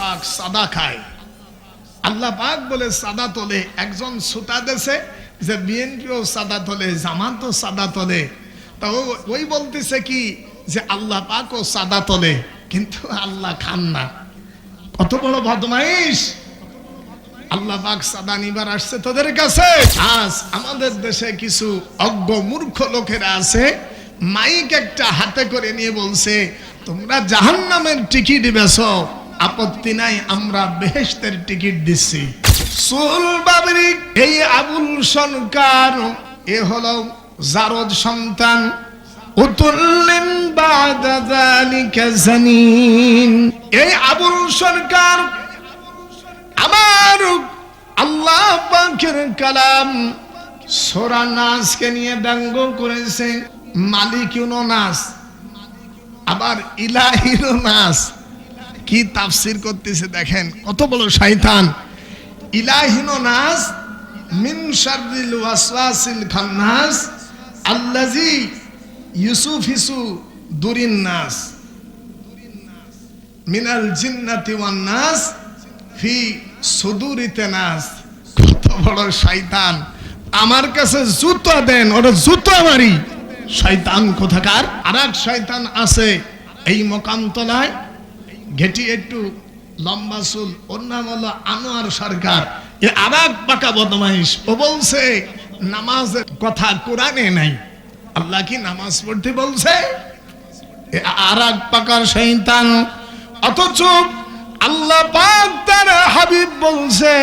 পাক সাদা খায়। আল্লাহ পাক বলে, সাদা তোলে একজন সুতা দেশে যে বিএনপিও সাদা তোলে, জামাতও সাদা তোলে। তা ওই বলতেছে কি যে আল্লাহ পাকও সাদা তোলে, কিন্তু আল্লাহ খান না। কত বড় বদমাইশ! আল্লাহ পাক সাদা নিবার আসছে তোদের কাছে। আজ আমাদের দেশে কিছু অজ্ঞ মূর্খ লোকেরা আছে, মাইক একটা হাতে করে নিয়ে বলছে, তোমরা জাহান্নামের টিকিট বেছো আপত্তি নাই, আমরা বেহেশতের টিকিট দিচ্ছি। সুল বাবরি, এই আবুল সরকার এ হলো জারদ সন্তান। উতুল্লিন বাদা যালিকা জানিন। এই আবুল সরকার আমার আল্লাহ পাকের কালাম। সোরা নাচকে নিয়ে ব্যঙ্গ করেছে মালিকুনো নাচ আবার ইলাহিরও নাচ কি তাফসির করতেছে দেখেন, কত বড় শয়তান। ইলাহিনো নাস মিন শাররিল ওয়াসওয়াসিল খান্নাস আল্লাজি ইউসুফ হিসু দুরিন নাস মিনাল জিন্নাতি ওয়ান নাস ফি সুদুরিতে নাস কত বড় শয়তান। আমার কাছে জুতো দেন ওরা জুতো মারি। শয়তান কোথাকার? আর এক শয়তান আছে এই মোকামতলায় ঘেটি একটু লম্বা চুল, ওর নাম হলো আনোয়ার সরকার। এ আর পাকা বদমাইশ। ও বলছে, নামাজের কথা কোরআনে নাই। আল্লাহ কি নামাজ পড়তে বলছে? আর এক পাকার শৈতান অথচ আল্লাহ পাক তার হাবিব বলছে,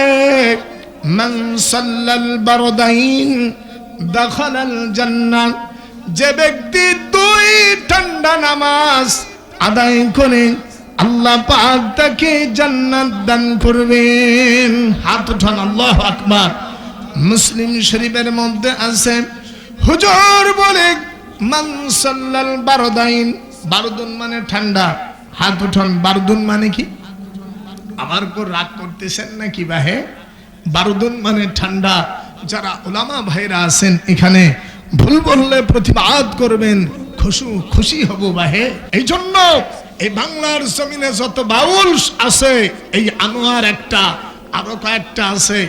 মান সাল্লাল বারদাইন দখলাল জান্নাহ। যে ব্যক্তি দুই ঠান্ডা নামাজ আদায় করে আল্লাহ পাক তাকে জান্নাত দান করবেন। হাত উঠান, আল্লাহ আকবার। মুসলিম শরীফের মধ্যে আছে, হুজুর বলে, মান সাল্লাল বারদাইন। বারদুন মানে ঠান্ডা। হাত উঠান, বারদুন মানে কি? আমার উপর রাগ করতেছেন নাকি বাহে? বারুদুন মানে ঠান্ডা। যারা ওলামা ভাইরা আছেন এখানে, ভুল বললে প্রতিবাদ করবেন। খুশু, খুশি হব বাহে। এই জন্য এই বাংলার জমিনে যত বাউল আছে, এই আনোয়ার একটা, আরও কয়েকটা আছে।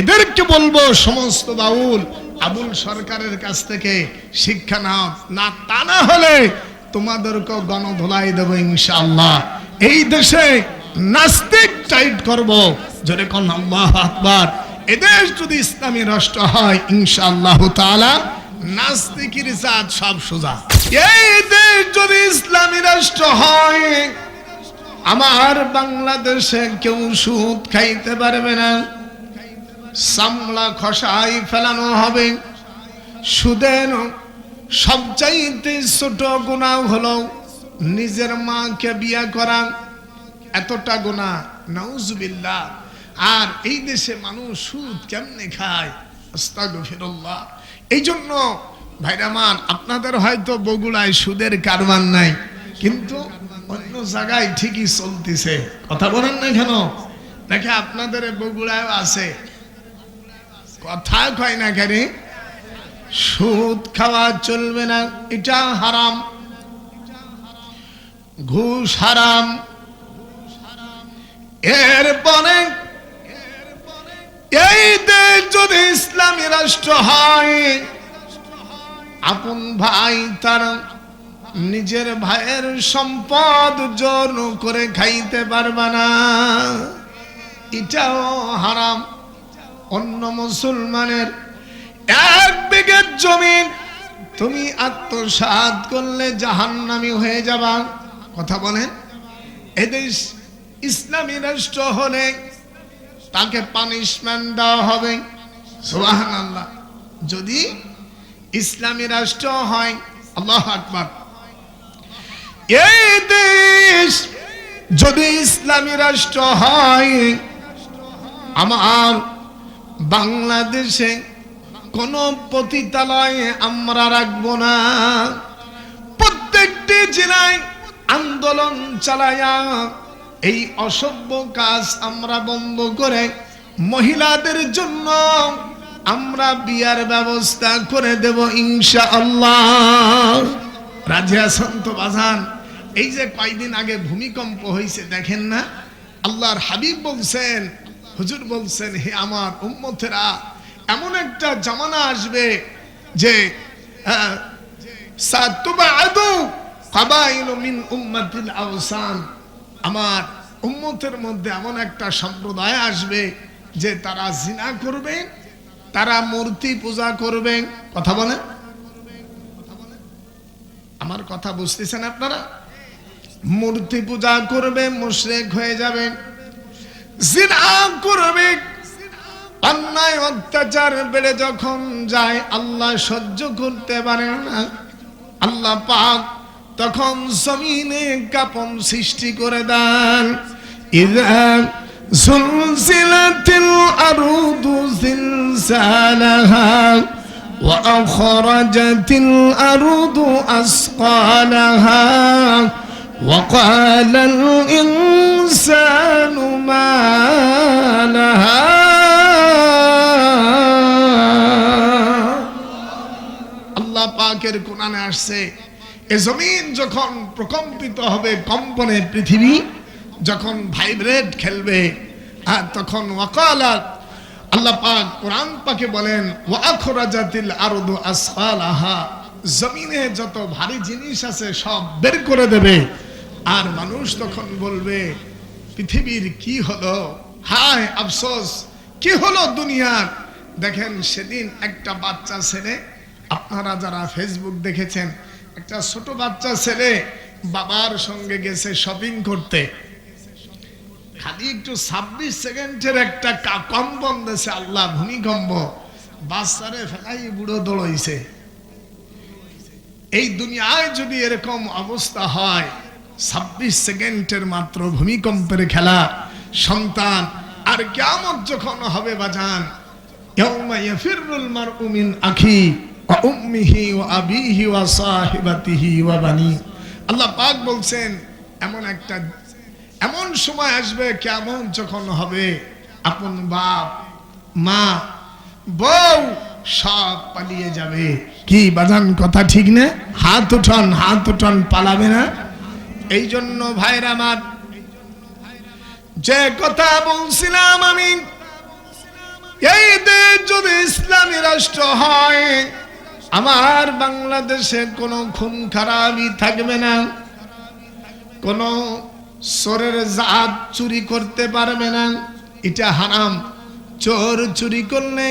এদেরকে বলব, সমস্ত বাউল আবুল সরকারের কাছ থেকে শিক্ষা নাও। না, তা না হলে তোমাদেরকেও গণধোলাই দেবো ইনশাআল্লাহ। এই দেশে নাস্তিক টাইট করব, জোরে কোন আল্লাহ আকবার। এদেশ যদি ইসলামী রাষ্ট্র হয়, ইনশাআল্লাহ তাআলা নাস্তিকের জাত সব সোজা। এই দেশ যদি আমার বাংলাদেশে কেউ সুদ খাইতে পারবে না। সামলা খসাই ফেলানো হবে। সুদের সবচাইতে ছোট গুণা হলো নিজের মাকে বিয়া করা। এতটা গোনা নাউজুবিল্লাহ। আর এই দেশে মানুষ সুদ কেমনে খায়? এই জন্য ভাইরামান আপনাদের হয়তো বগুড়ায় সুদের কারবার নাই, কিন্তু অন্য জায়গায় ঠিকই চলতেছে। কথা বলেন না কেন? দেখে আপনাদের বগুড়ায় আছে। কথা কয় না কেন? সুদ খাওয়া চলবে না, এটা হারাম। ঘুষ হারাম। এরপরে এই দেশ যদি ইসলামী রাষ্ট্র হয়, আপন ভাই তার নিজের ভাইয়ের সম্পদ জোর করে খাইতে পারবে না। এটাও হারাম। অন্য মুসলমানের এক বিঘে জমি তুমি আত্মসাৎ করলে জাহান্নামি হয়ে যাবা। কথা বলেন। এদেশ ইসলামী রাষ্ট্র হলে তাকে পানিশমেন্ট দেওয়া হবে। আল্লাহ যদি ইসলামী রাষ্ট্র হয়, আল্লাহ আকবার। এই দেশ যদি ইসলামী রাষ্ট্র হয়, আমার বাংলাদেশে কোন পতিতালয়ে আমরা রাখব না। প্রত্যেকটি জেলায় আন্দোলন চালায়া এই অসভ্য কাজ আমরা বন্ধ করে মহিলাদের জন্য আমরা বিয়ার ব্যবস্থা করে দেব ইনশা আল্লাহ রাজা সন্ত বাজান? এই যে কয়দিন আগে ভূমিকম্প হয়েছে দেখেন না? আল্লাহর হাবিব বলছেন, হুজুর বলছেন, হে আমার উম্মতেরা, এমন একটা জামানা আসবে যে আমার উম্মতের মধ্যে এমন একটা সম্প্রদায় আসবে যে তারা জিনা করবে, তারা মূর্তি পূজা করবে। কথা বলেন? আমার কথা বুঝতেছেন আপনারা? মূর্তি পূজা করবে মুশরিক হয়ে যাবে জিনা করবে অন্যায় অত্যাচার বেড়ে যখন যায় আল্লাহ সহ্য করতে পারে না আল্লাহ পাক তখন জমিনে কাপন সৃষ্টি করে দেন ইদা সুলসিলাতিল আরুদু জিলজালাহা وأخرجت الأرض أثقالها وقال الإنسان ما لها আল্লাহ পাকের কোরআনে আসছে এ জমিন যখন প্রকম্পিত হবে কম্পনে পৃথিবী যখন ভাইব্রেট খেলবে আর তখন ওয়াকালাত আল্লাহ পাক কোরআন পাকে বলেন ওয়াখরাজাতিল আরদু আসফালাহা জমিনে যত ভারী জিনিস আছে সব বের করে দেবে আর মানুষ তখন বলবে, পৃথিবীর কি হলো? হায় আফসোস, কি হলো দুনিয়ার? দেখেন সেদিন একটা বাচ্চা ছেলে, আপনারা যারা ফেসবুক দেখেছেন, একটা ছোট বাচ্চা ছেলে বাবার সঙ্গে গেছে শপিং করতে। খালি একটু ছাব্বিশ সেকেন্ডের একটা কম্পন দেশে আল্লাহ, ভূমিকম্প। বাচ্চারে ফেলাই বুড়ো দৌড়ইছে। এই দুনিয়ায় যদি এরকম অবস্থা হয় ছাব্বিশ সেকেন্ডের মাত্র ভূমিকম্পের খেলা। সন্তান, আর কেমন যখন হবে বাজান আল্লাহ পাক বলছেন, এমন একটা, এমন সময় আসবে কেমন যখন হবে। আপন বাপ, মা, বউ সব পালিয়ে যাবে। কি বাজান কথা ঠিক না? হাত উঠান হাত উঠান, পালাবে না? এই জন্য ভাইরা আমার, যে কথা বলছিলাম আমি, এই দেশ যদি ইসলামী রাষ্ট্র হয়, আমার বাংলাদেশে কোনো খুন খারাপই থাকবে না। কোনো চোরের জাত চুরি করতে পারবে না। এটা হারাম। চোর চুরি করলে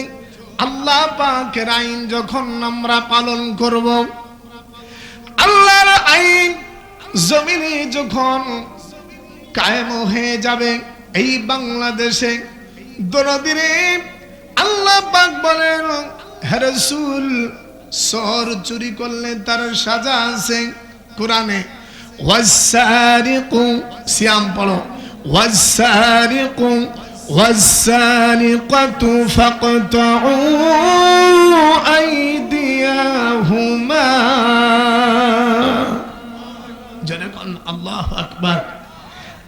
আল্লাহ পাকের আইন যখন আমরা পালন করব, আল্লাহর আইন জমিনে যখন কায়েম হয়ে যাবে এই বাংলাদেশে দরদিনে আল্লাহ পাক বলেন হেরসুল সর চুরি করলে তার সাজা আছে কোরআনে। ওয়াসারিকু সিয়াম পড়ো। ওয়াসারিকু ওয়াসারিকাতু দিয়া আইদিয়াহুমা। আল্লাহ আকবার।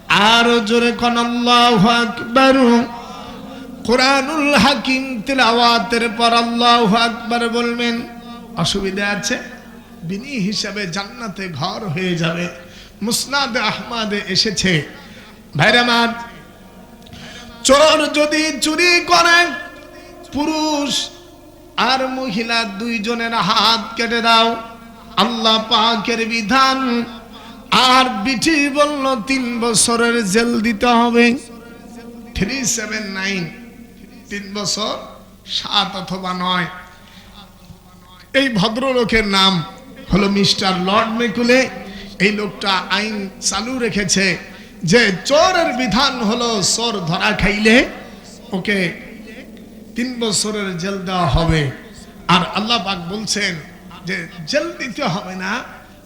আর জোরে কন আল্লাহ আকবার। কোরআনুল হাকিম তিলাওয়াতের পর আল্লাহ আকবার বলবেন, অসুবিধা আছে? বিনি হিসাবে জান্নাতে ঘর হয়ে যাবে। মুসনাদ আহমাদে এসেছে। ভাইরামার চোর যদি চুরি করে, পুরুষ আর মহিলা দুইজনের হাত কেটে দাও। আল্লাহ পাকের বিধান আর বিটি বলল, তিন বছরের জেল দিতে হবে। থ্রি সেভেন নাইন তিন বছর, সাত অথবা নয়। এই ভদ্রলোকের নাম হলো মিস্টার লর্ড মেকুলে। এই লোকটা আইন চালু রেখেছে যে চোরের বিধান হলো চোর ধরা খাইলে ওকে তিন বছরের জেল দেওয়া হবে। আর আল্লাহ পাক বলছেন যে জেল দিতে হবে না,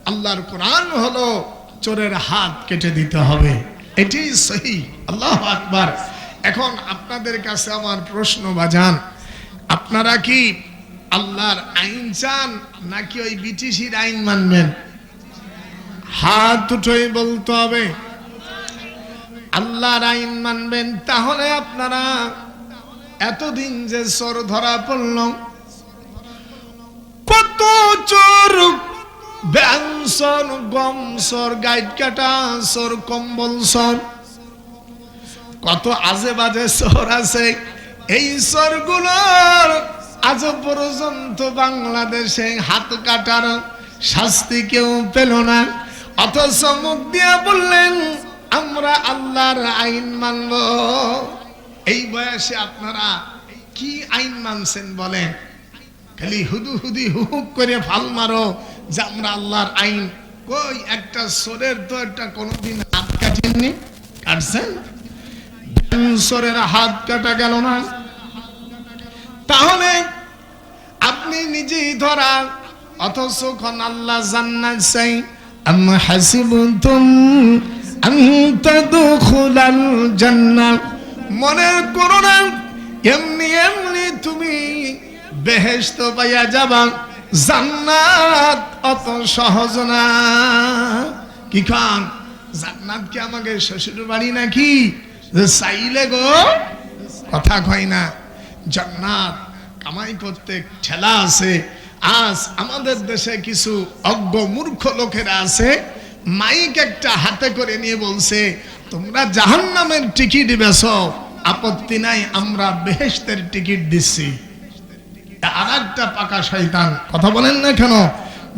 আল্লাহর কোরআন হলো চোরের হাত কেটে দিতে হবে। এটি সহি। আল্লাহ আকবার। এখন আপনাদের কাছে আমার প্রশ্ন, বাজান। আপনারা কি আল্লাহর আইন চান নাকি ওই বিটিসির আইন মানবেন? হাত দুটোই বলতে হবে। আল্লাহর আইন মানবেন, তাহলে আপনারা এতদিন যে চোর ধরা পড়ল, কত চোর ব্যাংসর গম সর গাইড কাটা সর, কম্বল, সর। কত আজে বাজে শহর আছে। এই শহরগুলোর আজ পর্যন্ত বাংলাদেশে হাত কাটার শাস্তি কেউ পেল না। অথচ মুখ দিয়ে বললেন, আমরা আল্লাহর আইন মানব। এই বয়সে আপনারা কি আইন মানছেন বলেন? খালি হুদু হুদি হুহুক করে ফাল মারো। যে আমরা আল্লাহর আইন। কই, একটা তো একটা কোনোদিন হাত কাটেননি? কাটছেন? হাত কাটা গেল না? তাহলে আপনি নিজেই ধরা অথচ আল্লাহ জান্নাত চাই। জান্নাহ। মনে করো না এমনি এমনি তুমি বেহেশত পাইয়া যাবা। জান্নাত অত সহজ না। কি খান? জান্নাত কি আমাকে শ্বশুর বাড়ি নাকি? চাইলে গো, কথা কয় না। জান্নাত কামাই করতে ঠেলা আছে। আজ আমাদের দেশে কিছু অজ্ঞ মূর্খ লোকেরা আছে, মাইক একটা হাতে করে নিয়ে বলছে, তোমরা জাহান্নামের টিকিট বেছ আপত্তি নাই, আমরা বেহেশতের টিকিট দিচ্ছি। আর একটা পাকা শয়তান। কথা বলেন না কেন?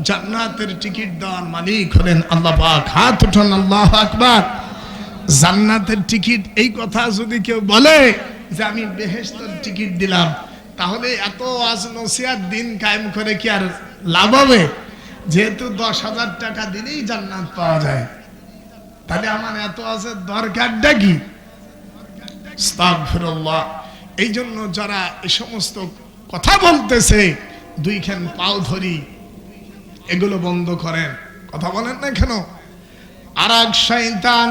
জান্নাতের টিকিট দেওয়ার মালিক হলেন আল্লাহ পাক। হাত উঠান, আল্লাহ আকবার। জান্নাতের টিকিট, এই কথা যদি কেউ বলে যে আমি বেহেশতের টিকিট দিলাম, তাহলে এত আজ নসিয়ার দিন কায়েম করে কি আর লাভ হবে? যেহেতু দশ হাজার টাকা দিলেই জান্নাত পাওয়া যায়। তাহলে আমার এত আছে দরকারটা কি। এই জন্য যারা এই সমস্ত কথা বলতেছে, দুইখান পাও ধরি, এগুলো বন্ধ করেন। কথা বলেন না কেন? আর এক শয়তান,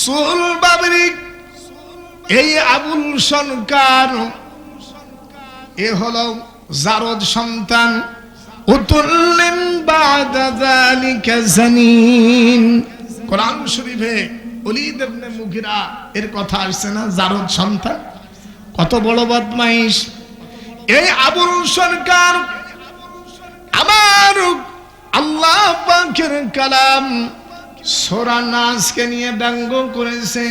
সুল বাবরিক এই আবুল সনকার এ হলো জারদ সন্তান, উতুল্লিন বাদা যালিকা জানিন। কোরআন শরীফে ওলিদ ইবনে মুগিরা এর কথা আসছে না, জারদ সন্তান? কত বড় বদমাইশ। এই আবুল সরকার আমার আল্লাহ পাকের কালাম সোরা নাচকে নিয়ে ব্যঙ্গ করেছে।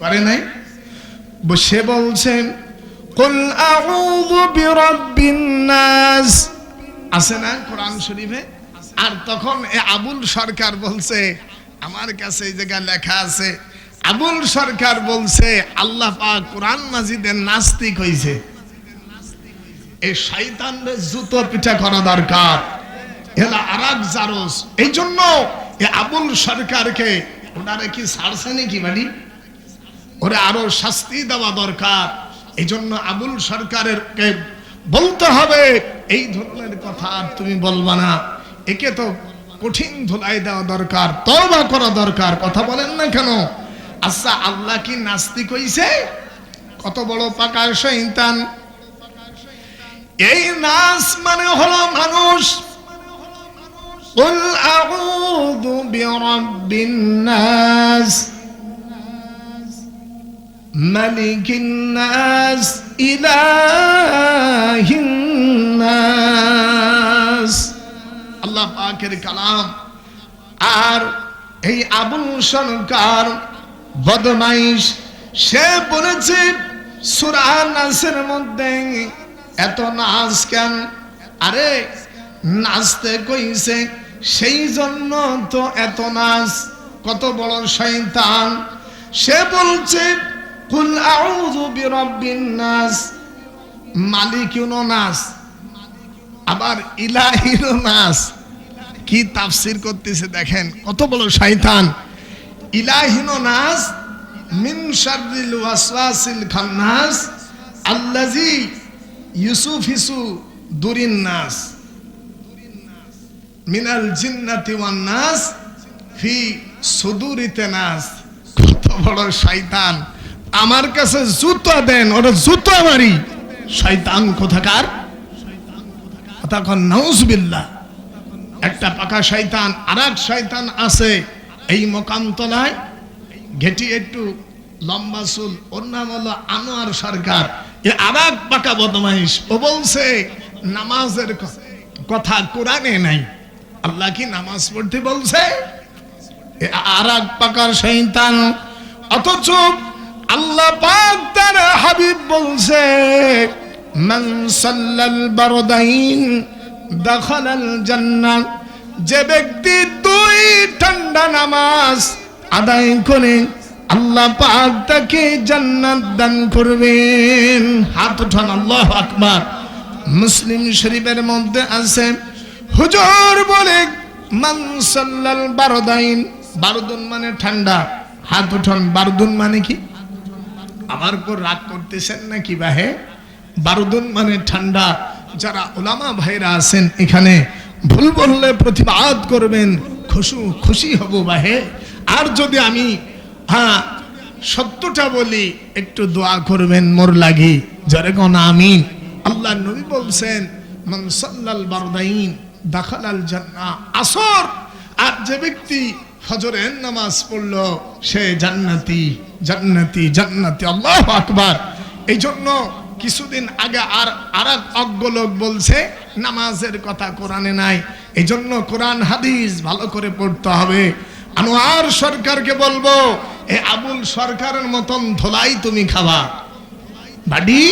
করে নাই? বসে বলছেন কুল আউযু বিরাব্বিন নাস। আছে না কোরআন শরীফে? আর তখন এ আবুল সরকার বলছে, আমার কাছে এই জায়গায় লেখা আছে আবুল সরকার বলছে, আল্লাহ কোরআন মাজিদের নাস্তিক হইছে। এই শয়তানদের জুতো পিঠা করা দরকার। এলা আরাক জারস। এই জন্য এ আবুল সরকারকে ওনারে কি ছাড়ছে নাকি বাড়ি? ওরে আরও শাস্তি দেওয়া দরকার। এই জন্য আবুল সরকারের বলতে হবে, এই ধরনের কথা আর তুমি বলবা না। একে তো কঠিন ধুলাই দেওয়া দরকার, তওবা করা দরকার। কথা বলেন না কেন? আচ্ছা আল্লাহ কি নাস্তিক হইছে কত বড় পাকা শৈতান এই নাচ মানে হলো মানুষ قل أعوذ برب الناس ملك الناس إله الناس আল্লাহ পাকের কালাম আর এই আবুল সরকার বদমাইশ। সে বলেছে, সুরা মধ্যে এত নাচ কেন? আরে, নাচতে কইছে, সেই জন্য তো এত নাচ, কত বড় শয়তান। সে বলছে, কুল আউযু নাস। মালিকুন নাস, আবার ইলাহির নাস। কি তাফসির করতেছে দেখেন, কত বড় শয়তান। ইলাহিন নাস মিন শাররিল ওয়াসওয়াসিল খান্নাস আল্লাজি ইউসুফ হিসু দুরিন নাস মিনাল জিন্নাতি ওয়ান নাস ফি সুদুরিতে নাস। কত বড় শয়তান। আমার কাছে জুতো দেন, ওটা জুতো মারি। শয়তান কোথাকার? তখন নাউজবিল্লাহ। একটা পাকা শয়তান আর এক শয়তান আছে। এই মোকামতলায় ঘেটি একটু লম্বা চুল ওর নাম হলো আনোয়ার সরকার। এ আর পাকা বদমাইশ। ও বলছে, নামাজের কথা কোরআনে নাই। আল্লাহ কি নামাজ পড়তে বলছে? আর এক পাকার শৈতান অথচ আল্লাহ পাক তার হাবিব বলছে, মান সাল্লাল বারদাইন দাখালাল জান্নাত। যে ব্যক্তি দুই ঠান্ডা নামাজ আদায় করে আল্লাহ পাক তাকে জান্নাত দান করবেন। হাত উঠান, আল্লাহ আকবার। মুসলিম শরীফের মধ্যে আছে, হুজুর বলে, মান সাল্লাল বারদাইন বারদুন মানে ঠান্ডা। হাত উঠান, বারদুন মানে কি? আমার উপর রাগ করতেছেন নাকি বাহে? বারুদুন মানে ঠান্ডা। যারা ওলামা ভাইরা আছেন এখানে ভুল বললে প্রতিবাদ করবেন, খুশু, খুশি হব বাহে। আর যদি আমি হ্যাঁ সত্যটা বলি, একটু দোয়া করবেন মোর লাগি। জরে কোন আমিন। আল্লাহ নবী বলছেন, মান সাল্লাল বারদাইন দাখালাল জান্না আসর, আর যে ব্যক্তি ফজরের নামাজ পড়ল, সে জান্নাতি জান্নাতি জান্নাতি। আল্লাহ আকবার। এই জন্য কিছুদিন আগে আর আর এক অজ্ঞ লোক বলছে, নামাজের কথা কোরআনে নাই। এই জন্য কোরআন, হাদিস ভালো করে পড়তে হবে। আনোয়ার সরকারকে বলব, এ আবুল সরকারের মতন ধোলাই তুমি খাবা। বাডি,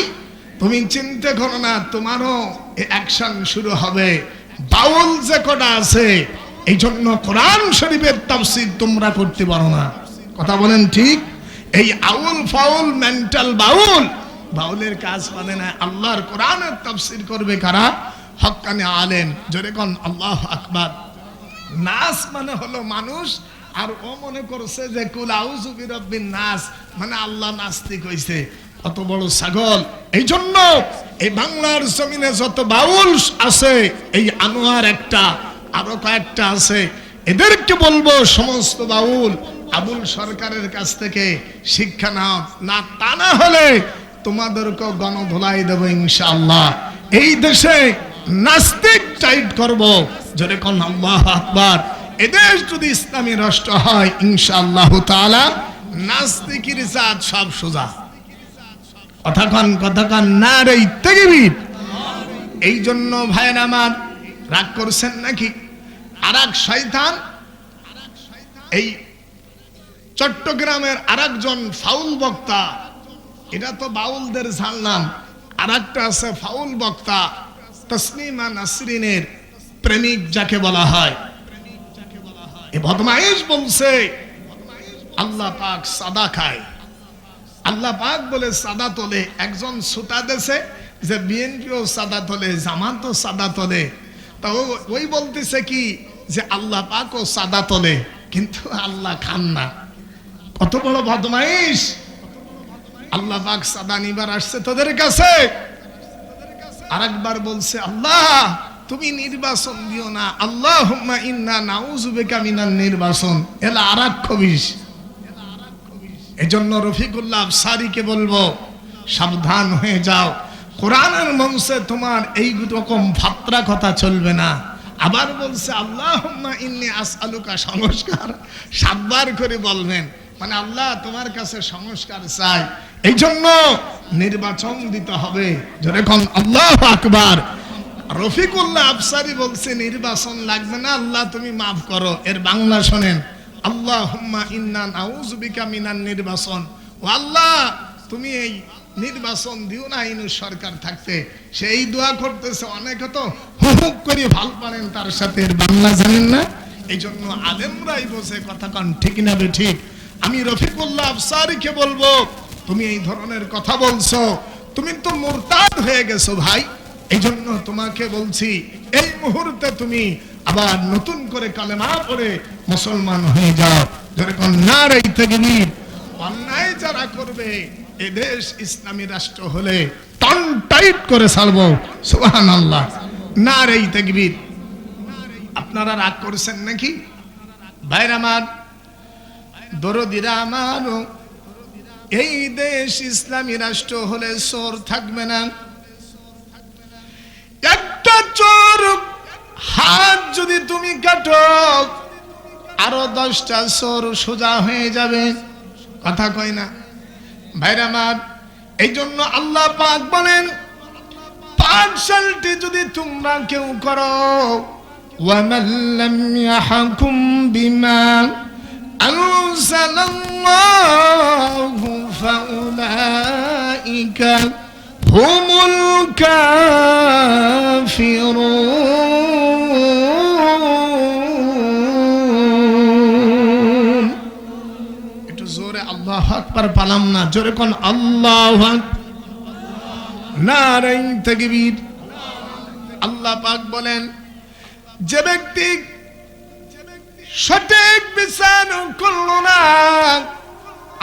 তুমি চিন্তা করো না, তোমারও অ্যাকশন শুরু হবে। বাউল যে কটা আছে এই জন্য কোরআন শরীফের তাফসির তোমরা করতে পারো না। কথা বলেন ঠিক? এই আউল ফাউল, মেন্টাল বাউল বাউলের কাজ মানে না, আল্লাহর কোরআনের তাফসির করবে কারা? হক্কানে আলেম, জোরে কোন, আল্লাহ আকবার। নাস মানে হলো মানুষ, আর ও মনে করছে যে, কুল নাস মানে আল্লাহ নাস্তিক হইছে। কত বড় ছাগল। এই জন্য এই বাংলার জমিনে যত বাউল আছে, এই আনোয়ার একটা, আরও কয়েকটা আছে। এদেরকে বলব, সমস্ত বাউল আবুল সরকারের কাছ থেকে শিক্ষা নাও। না, তা না হলে তোমাদেরকে গণধোলাই দেবো ইনশাআল্লাহ। এই দেশে নাস্তিক টাইট করব। যদি কোন, আল্লাহ আকবার। এদেশ যদি ইসলামী রাষ্ট্র হয়, ইনশাআল্লাহ তাআলা নাস্তিকের জাত সব সোজা। কথা কন কথা কন না রে ইত্যাগিবিদ এই জন্য ভাইয়ের আমার রাগ করছেন নাকি? আর এক শয়তান, এই চট্টগ্রামের আরেকজন ফাউল বক্তা এটা তো বাউলদের জানলাম আর একটা আছে ফাউল বক্তা তসলিমা নাসরিনের প্রেমিক যাকে বলা হয়। এ বদমাইশ বলছে, আল্লাহ পাক সাদা খায়। আল্লাহ পাক বলে সাদা তোলে, একজন সুতা দেশে যে বিএনপিও সাদা তোলে, জামাতও সাদা তোলে। তা ওই বলতেছে কি যে আল্লাহ পাকও সাদা তোলে, কিন্তু আল্লাহ খান না। কত বড় বদমাইশ! আল্লাহ পাক সাদা নিবার আসছে তোদের কাছে। আরেকবার বলছে, আল্লাহ, তুমি নির্বাচন দিও না। আল্লাহ ইন্না নাউজুবেকা মিনান নির্বাচন। এলা আরাক খবিস এজন্য রফিকুল্লাহ আফসারিকে বলব, সাবধান হয়ে যাও। কোরআনের মঞ্চে তোমার এই রকম ফাত্রা কথা চলবে না। আবার বলছে আল্লাহ ইন্নি আসআলুকা সংস্কার। সাতবার করে বলবেন মানে আল্লাহ তোমার কাছে সংস্কার চাই। এই জন্য নির্বাচন দিতে হবে। যেরকম আল্লাহ আকবার রফিকুল্লাহ আফসারি বলছে, নির্বাচন লাগবে না, আল্লাহ তুমি মাফ করো। এর বাংলা শোনেন আল্লাহ ইন্না নাউজুবিকা মিনান নির্বাচন। ও আল্লাহ, তুমি এই নির্বাচন দিও না ইনু সরকার থাকতে। সেই দোয়া করতেছে অনেকে তো হুক করে ভালো পারেন তার সাথে। এর বাংলা জানেন না? এই জন্য আলেমরাই বসে কথা কন, ঠিক না ঠিক? আমি রফিকুল্লাহ আফসারিকে বলব তুমি এই ধরনের কথা বলছো, তুমি তো মুরতাদ হয়ে গেছো ভাই। এই জন্য তোমাকে বলছি, এই মুহূর্তে তুমি আবার নতুন করে কালেমা পড়ে মুসলমান হয়ে যাও। যেরকম না রাইতে গেলি অন্যায় যারা করবে, এ দেশ ইসলামী রাষ্ট্র হলে টন টাইট করে ছাড়বো। সুবহান আল্লাহ না রেই তেগবির। আপনারা রাগ করছেন নাকি? ভাইর দরদিরা আমার এই দেশ ইসলামী রাষ্ট্র হলে চোর থাকবে না। একটা চোর হাত যদি তুমি কাটো, আরও দশটা সর সোজা হয়ে যাবে। কথা কয় না। ভাইরা মার এই জন্য আল্লাহ পাক বলেন, পার্সালটি যদি তোমরা কেউ করো ওয়ামাল্লাম ইয়াহকুম বিমা আনসালাল্লাহ الله فأولئك هم الكافرون. একটু জোরে আল্লাহ আকবার পালাম না, জোরে কোন আল্লাহ নারায়ণ তাকবীর। আল্লাহ পাক বলেন, যে ব্যক্তি সঠিক বিচার করল না।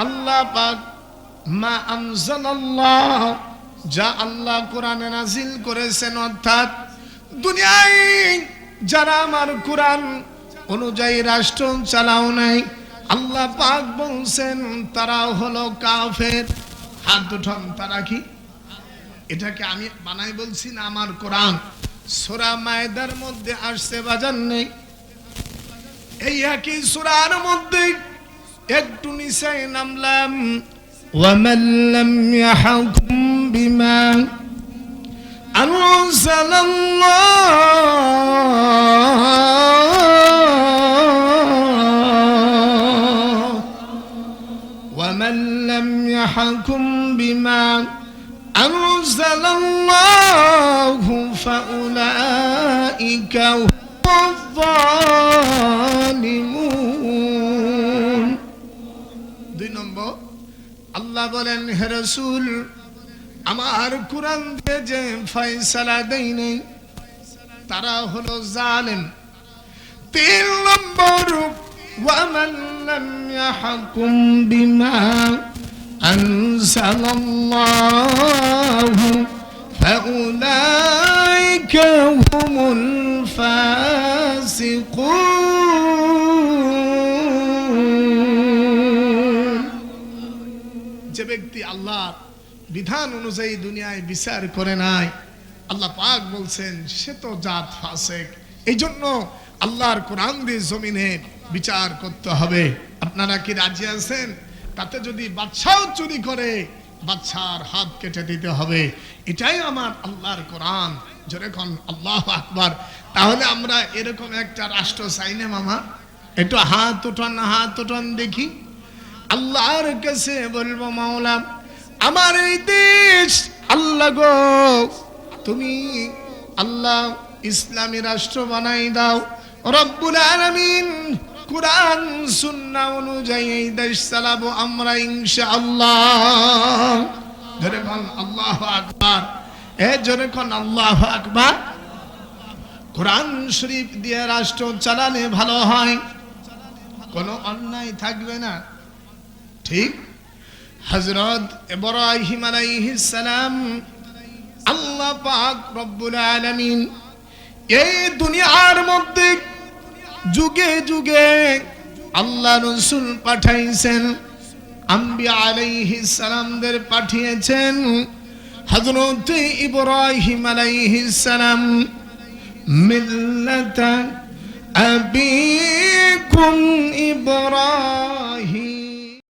আল্লাহ পাক, মা আনজালাল্লাহ যা আল্লাহ কোরআনে নাজিল করেছেন, অর্থাৎ দুনিয়ায় যারা আমার কোরআন অনুযায়ী রাষ্ট্র চালাও নাই, আল্লাহ পাক বলছেন, তারা হলো কাফের হাত উঠান, তারা কি? এটাকে আমি বানাই বলছি না আমার কোরআন। সোরা মায়েদার মধ্যে আসছে বাজার নেই। এই একই সুরার মধ্যে একটু নিচাই নামলাম ومن لم يحكم بما أنزل الله ومن لم يحكم بما أنزل الله فأولئك هم الظالمون দুই নম্বর আল্লাহ বলেন হে রসুল আমার কোরআন দিয়ে যে ফয়সালা দেই নেই তারা হলো জালেম তিন নম্বর ومن لم يحكم بما أنزل الله فأولئك هم الفاسقون যে ব্যক্তি আল্লাহ বিধান অনুযায়ী দুনিয়ায় বিচার করে নাই আল্লাহ পাক বলছেন সে তো জাত ফাসেক এই জন্য আল্লাহর কোরআন দিয়ে জমিনে বিচার করতে হবে আপনারা কি রাজি আছেন তাতে যদি বাচ্চাও চুরি করে বাচ্চার হাত কেটে দিতে হবে এটাই আমার আল্লাহর কোরআন যেরকম আল্লাহ আকবার, তাহলে আমরা এরকম একটা রাষ্ট্র চাই না মামা। একটু হাত উঠান হাত উঠান দেখি। আল্লাহর কাছে বলব, মাওলা, আমার এই দেশ, আল্লাহ গো, তুমি আল্লাহ ইসলামী রাষ্ট্র বানাই দাও। রব্বুল আলামিন কোরআন সুন্নাহ অনুযায়ী এই দেশ চালাবো আমরা ইনশাআল্লাহ। ধরে বল আল্লাহ আকবার এ জোরে কোন আল্লাহ আকবার। কোরআন শরীফ দিয়ে রাষ্ট্র চালালে ভালো হয়। কোনো অন্যায় থাকবে না। ঠিক? হজরত ইব্রাহিম আলাইহিস সালাম, আল্লাহ পাক রব্বুল আলামিন এই দুনিয়ার মধ্যে যুগে যুগে আল্লাহ রসুল পাঠাইছেন, আম্বিয়া আলাইহিস পাঠিয়েছেন। হযরত ইব্রাহিম আলাইহিস সালাম মিল্লাতা আবিকুম ইব্রাহিম।